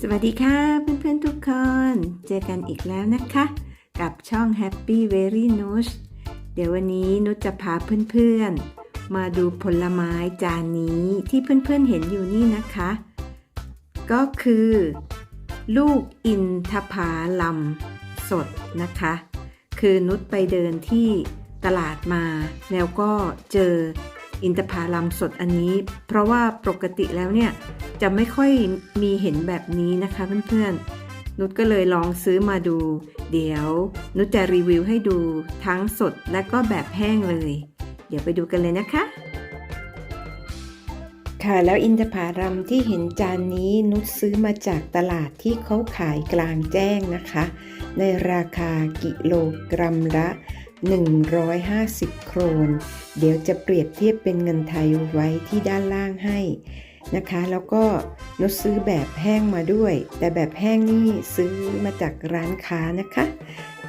สวัสดีค่ะเพื่อนๆทุกคน เจอกันอีกแล้วนะคะ กับช่อง Happy Very Nush เดี๋ยววันนี้นุชจะพาเพื่อนๆ มาดูผลไม้จานนี้ที่เพื่อนๆเห็นอยู่นี่นะคะ ก็คือ ลูกอินทผาลัมสดนะคะ คือนุชไปเดินที่ตลาดมาแล้วก็เจอ อินทผาลัมสดอันนี้ เพราะว่าปกติแล้วเนี่ยจะไม่ค่อยมีเห็นแบบนี้นะคะเพื่อนๆ นุชก็เลยลองซื้อมาดู เดี๋ยวนุชจะรีวิวให้ดูทั้งสดและก็แบบแห้งเลย เดี๋ยวไปดูกันเลยนะคะ ค่ะแล้วอินทผารัมที่เห็นจานนี้นุชซื้อมาจากตลาดที่เขาขายกลางแจ้งนะคะ ในราคากิโลกรัมละ 150 โครน เดี๋ยวจะเปรียบเทียบเป็นเงินไทยไว้ที่ด้านล่างให้นะคะ แล้วก็นุชซื้อแบบแห้งมาด้วย แต่แบบแห้งนี่ซื้อมาจากร้านค้านะคะ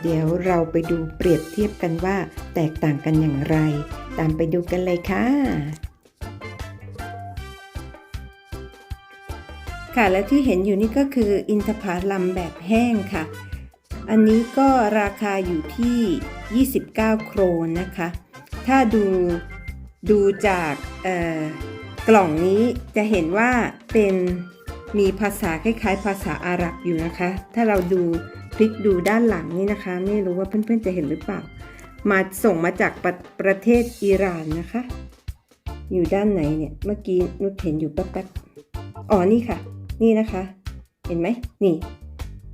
เดี๋ยวเราไปดูเปรียบเทียบกันว่าแตกต่างกันอย่างไร ตามไปดูกันเลยค่ะค่ะและที่เห็นอยู่นี่ก็คืออินทผลัมแบบแห้งค่ะ อันนี้ก็ราคาอยู่ที่ 29 โครนนะคะ ถ้าดูดูจากกล่องนี้จะเห็นว่าเป็นมีภาษาคล้ายๆ ภาษาอาหรับอยู่นะคะ ถ้าเราดูพลิกดูด้านหลังนี่นะคะ ไม่รู้ว่าเพื่อนๆจะเห็นหรือเปล่า มาส่งมาจากประประเทศอิหร่านนะคะ อยู่ด้านไหนเนี่ย เมื่อกี้นุชเห็นอยู่แป๊บๆ อ๋อ นี่ค่ะ นี่นะคะ เห็นไหมนี่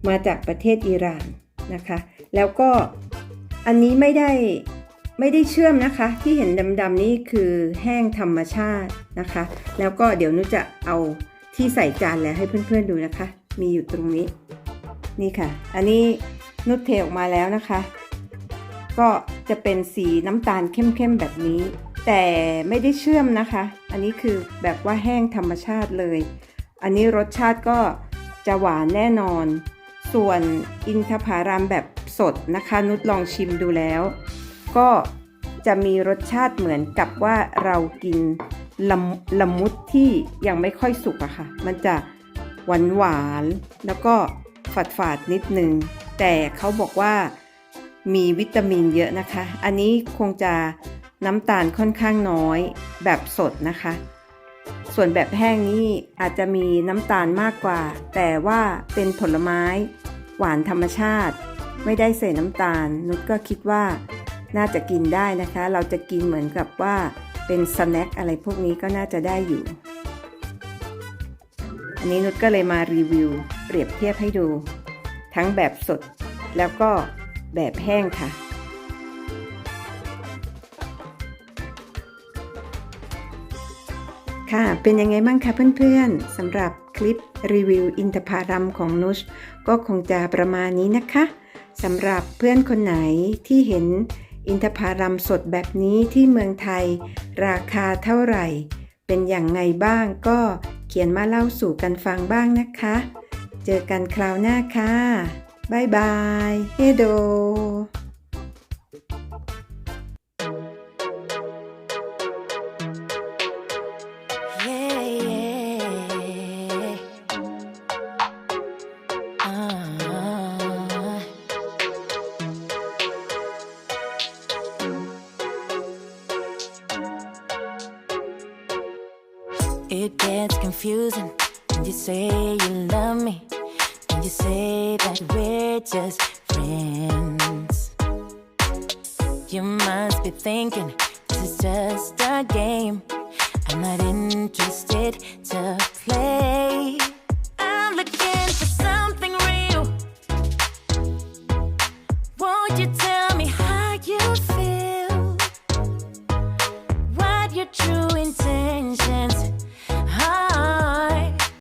มาจากประเทศอิหร่านนะคะ แล้วก็ อันนี้ไม่ได้ไม่ได้เชื่อมนะคะ ที่เห็นดำๆนี่คือแห้งธรรมชาตินะคะ แล้วก็เดี๋ยวนุจะเอาที่ใส่จานแล้วให้เพื่อนๆดูนะคะ มีอยู่ตรงนี้ นี่ค่ะ อันนี้นุชเทออกมาแล้วนะคะ ก็จะเป็นสีน้ำตาลเข้มๆแบบนี้ แต่ไม่ได้เชื่อมนะคะ อันนี้คือแบบว่าแห้งธรรมชาติเลย อันนี้รสชาติก็จะหวานแน่นอน ส่วนอินทผาลัมแบบ สดนะคะนุชลองชิมดูแล้ว ก็จะมีรสชาติเหมือนกับว่าเรากินละมละมุดที่ยังไม่ค่อยสุกอะค่ะ มันจะหวานหวานๆแล้วก็ฝาดฝาดๆนิดนึง แต่เขาบอกว่ามีวิตามินเยอะนะคะ อันนี้คงจะน้ำตาลค่อนข้างน้อยแบบสดนะคะ ส่วนแบบแห้งนี่อาจจะมีน้ำตาลมากกว่า แต่ว่าเป็นผลไม้หวานธรรมชาติ ไม่ได้ใส่น้ำตาล นุชก็คิดว่าน่าจะกินได้นะคะ เราจะกินเหมือนกับว่าเป็นสแน็คอะไรพวกนี้ก็น่าจะได้อยู่ อันนี้นุชก็เลยมารีวิว เปรียบเทียบให้ดู ทั้งแบบสดแล้วก็แบบแห้งค่ะ ค่ะเป็นยังไงบ้างคะเพื่อนๆสำหรับคลิปรีวิวอินทผลัมของนุชก็คงจะประมาณนี้นะคะ สำหรับเพื่อนคนไหนที่เห็นอินทผลัมสดแบบนี้ที่เมืองไทย ราคาเท่าไหร่ เป็นอย่างไงบ้างก็เขียนมาเล่าสู่กันฟังบ้างนะคะ เจอกันคราวหน้าค่ะบายบายเฮโด Yeah, yeah. It gets confusing when you say you love me, and you say that we're just friends. You must be thinking this is just a game. I'm not interested to play.